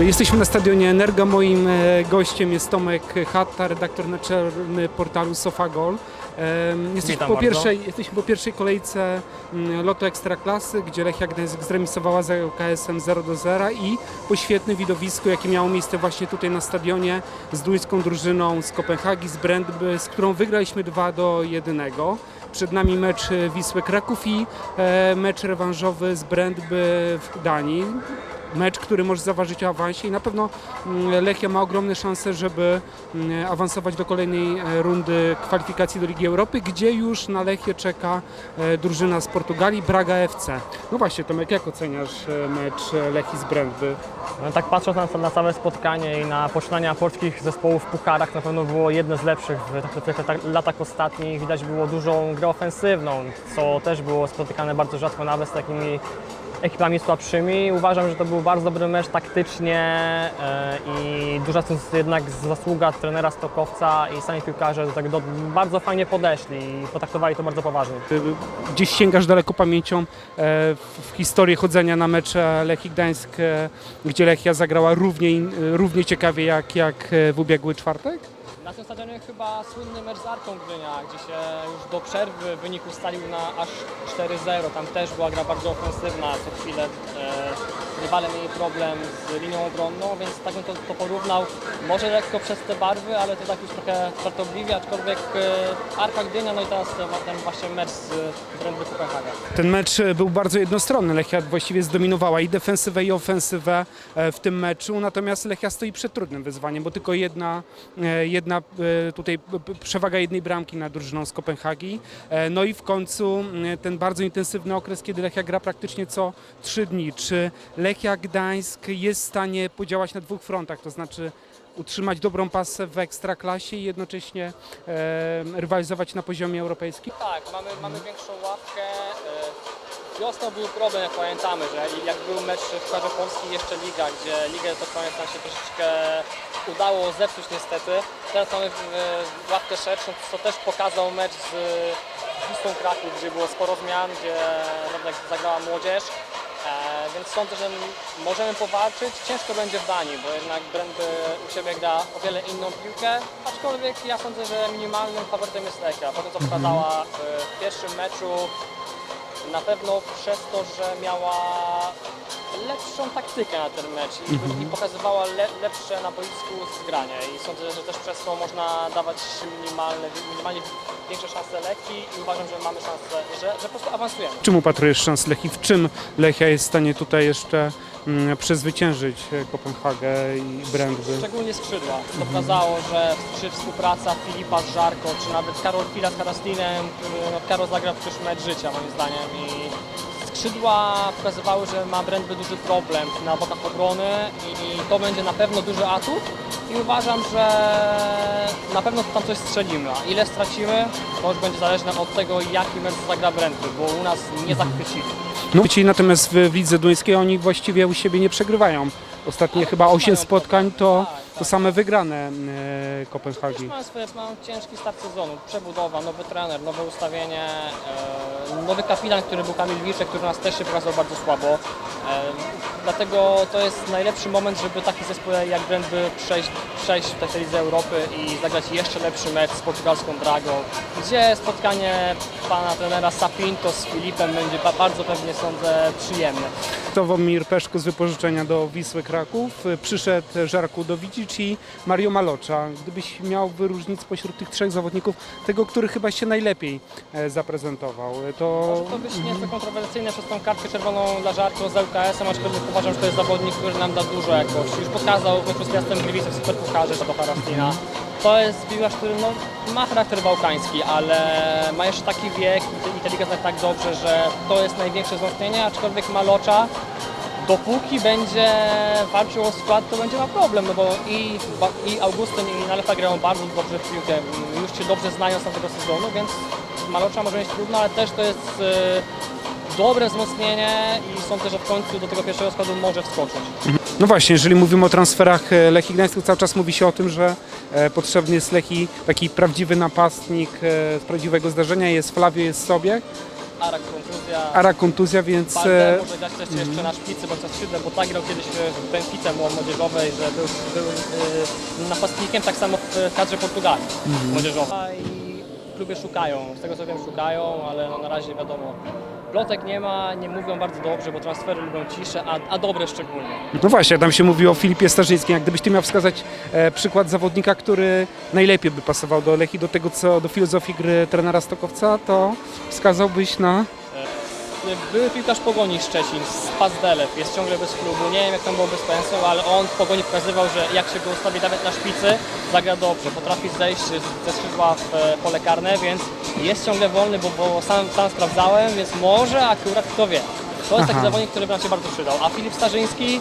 Jesteśmy na stadionie Energa. Moim e, gościem jest Tomek Hatta, redaktor naczelny portalu SofaGol. Jesteśmy Witam po, bardzo. pierwszej, jesteśmy po pierwszej kolejce mm, lotu Ekstraklasy, gdzie Lechia Gdańsk zremisowała z UKS-em 0 do 0 i po świetnym widowisku, jakie miało miejsce właśnie tutaj na stadionie z duńską drużyną z Kopenhagi, z Brandby, z którą wygraliśmy 2 do 1. Przed nami mecz Wisły Kraków i e, mecz rewanżowy z Brandby w Danii mecz, który może zaważyć o awansie i na pewno mm, Lechia ma ogromne szanse, żeby mm, awansować do kolejnej e, rundy kwalifikacji do Ligi Europy, gdzie już na Lechię czeka e, drużyna z Portugalii, Braga FC. No właśnie Tomek, jak oceniasz e, mecz Lechii z Brandby? No, tak patrząc na, na całe spotkanie i na poczynania polskich zespołów w pucharach, na pewno było jedno z lepszych w tych latach, latach ostatnich. Widać było dużą grę ofensywną, co też było spotykane bardzo rzadko nawet z takimi ekipami słabszymi. Uważam, że to był bardzo dobry mecz taktycznie e, i duża jest jednak zasługa trenera Stokowca i sami piłkarze tego do, bardzo fajnie podeszli i potraktowali to bardzo poważnie. Gdzieś sięgasz daleko pamięcią e, w historię chodzenia na mecze Lechii Gdańsk, e, gdzie Lechia zagrała równie, równie ciekawie jak, jak w ubiegły czwartek? Na tym stadionie chyba słynny mecz z Arką Gdynia, gdzie się już do przerwy wynik ustalił na aż 4-0. Tam też była gra bardzo ofensywna, co chwilę e, rywale mieli problem z linią obronną, więc tak bym to, to porównał. Może lekko przez te barwy, ale to tak już trochę żartobliwie, aczkolwiek e, Arka Gdynia, no i teraz ten, właśnie mecz z Brandby Kopenhaga. Ten mecz e, był bardzo jednostronny. Lechia właściwie zdominowała i defensywę, i ofensywę e, w tym meczu. Natomiast Lechia stoi przed trudnym wyzwaniem, bo tylko jedna, jedna tutaj przewaga jednej bramki nad drużyną z Kopenhagi. No i w końcu ten bardzo intensywny okres, kiedy Lechia gra praktycznie co trzy dni. Czy Lechia Gdańsk jest w stanie podziałać na dwóch frontach, to znaczy utrzymać dobrą pasę w ekstraklasie i jednocześnie e, rywalizować na poziomie europejskim? Tak, mamy, mamy większą ławkę. E, Wiosną był problem, jak pamiętamy, że jak był mecz w Pucharze Polski jeszcze Liga, gdzie Ligę to pamiętam się troszeczkę udało zepsuć niestety. Teraz mamy e, ławkę szerszą, co też pokazał mecz z Wisłą Kraków, gdzie było sporo zmian, gdzie jednak zagrała młodzież. E, więc sądzę, że możemy powalczyć. Ciężko będzie w Danii, bo jednak Brędy u siebie gra o wiele inną piłkę. Aczkolwiek ja sądzę, że minimalnym faworytem jest Lechia. Po tym co pokazała w, w pierwszym meczu, na pewno przez to, że miała lepszą taktykę na ten mecz i, i pokazywała le, lepsze na boisku zgranie i sądzę, że też przez to można dawać minimalne, minimalnie większe szanse Lechii i uważam, że mamy szansę, że, że po prostu awansujemy. czym upatrujesz szans Lechii? W czym Lechia jest w stanie tutaj jeszcze mm, przezwyciężyć e, Kopenhagę i Brandby? Szczególnie skrzydła. To pokazało, że czy współpraca Filipa z Żarko, czy nawet Karol Fila z Karastinem, który no, Karol zagrał przecież mecz życia moim zdaniem i skrzydła pokazywały, że ma Brandby duży problem na bokach obrony i to będzie na pewno duży atut i uważam, że na pewno tam coś strzelimy. A ile stracimy, to już będzie zależne od tego, jaki mecz zagra Brandby, bo u nas nie zachwycili. No natomiast w, w lidze duńskiej oni właściwie u siebie nie przegrywają. Ostatnie chyba też 8 mają spotkań to, to same wygrane e, Kopenhagi. Mają ciężki start sezonu, przebudowa, nowy trener, nowe ustawienie, e, nowy kapitan, który był Kamil Wilczek, który nas też się pokazał bardzo słabo. E, dlatego to jest najlepszy moment, żeby taki zespół jak Brentby przejść, przejść w tej lidze Europy i zagrać jeszcze lepszy mecz z portugalską Dragą, gdzie spotkanie pana trenera Sapinto z Filipem będzie ba- bardzo pewnie sądzę przyjemne. Sławomir Peszko z wypożyczenia do Wisły Kraków. Przyszedł Żarku Dowicic i Mario Malocza. Gdybyś miał wyróżnić spośród tych trzech zawodników tego, który chyba się najlepiej e, zaprezentował, to... Może to być nieco kontrowersyjne przez tą kartkę czerwoną dla Żarko z LKS-em, aczkolwiek uważam, że to jest zawodnik, który nam da dużo jakości. Już pokazał w meczu z Piastem Gliwice w Superpucharze to do Harastina. To jest piłkarz, który no, ma charakter bałkański, ale ma jeszcze taki wiek i i ta liga zna tak dobrze, że to jest największe wzmocnienie, aczkolwiek Malocza dopóki będzie walczył o skład, to będzie ma problem, no bo i, i Augustyn i Nalepa grają bardzo dobrze w piłkę, już się dobrze znają z tamtego sezonu, więc Malocza może mieć trudno, ale też to jest e, dobre wzmocnienie i sądzę, że w końcu do tego pierwszego składu może wskoczyć. No właśnie, jeżeli mówimy o transferach e, Lechii Gdańsk, to cały czas mówi się o tym, że e, potrzebny jest Lechii taki prawdziwy napastnik e, z prawdziwego zdarzenia. Jest Flavio, jest Sobiech. Arak kontuzja. Ara kontuzja, więc Balde e, może grać też jeszcze na szpicy bądź na skrzydle, bo tak grał kiedyś w Benfice młodzieżowej, że był, był y, napastnikiem, tak samo w kadrze Portugalii młodzieżowej. I w klubie szukają, z tego co wiem szukają, ale no na razie wiadomo, plotek nie ma, nie mówią bardzo dobrze, bo transfery lubią ciszę, a, a dobre szczególnie. no właśnie, tam się mówi o Filipie Starzyńskim. Jak gdybyś ty miał wskazać e, przykład zawodnika, który najlepiej by pasował do Lechii, do tego, co do filozofii gry trenera Stokowca, to wskazałbyś na... Były piłkarz Pogoni Szczecin z Pazdelew, jest ciągle bez klubu, nie wiem jak tam było bez pensją, ale on w Pogoni pokazywał, że jak się go ustawi nawet na szpicy, zagra dobrze, potrafi zejść z- ze skrzydła w e, pole karne, więc jest ciągle wolny, bo, bo sam, sam sprawdzałem, więc może akurat kto wie. To jest taki Aha. zawodnik, który by nam się bardzo przydał. A Filip Starzyński,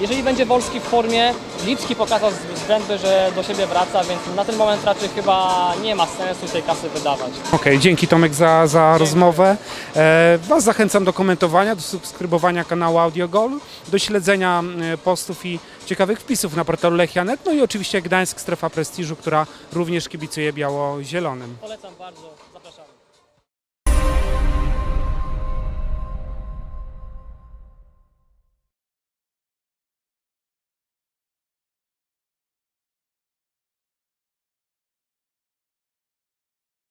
jeżeli będzie Wolski w formie, Lipski pokazał z- zęby, że do siebie wraca, więc na ten moment raczej chyba nie ma sensu tej kasy wydawać. Okej, dzięki Tomek za, za rozmowę. E, Was zachęcam do komentowania, do subskrybowania kanału AudioGol, do śledzenia e, postów i ciekawych wpisów na portalu Lechia.net, no i oczywiście Gdańsk Strefa Prestiżu, która również kibicuje biało-zielonym. Polecam bardzo.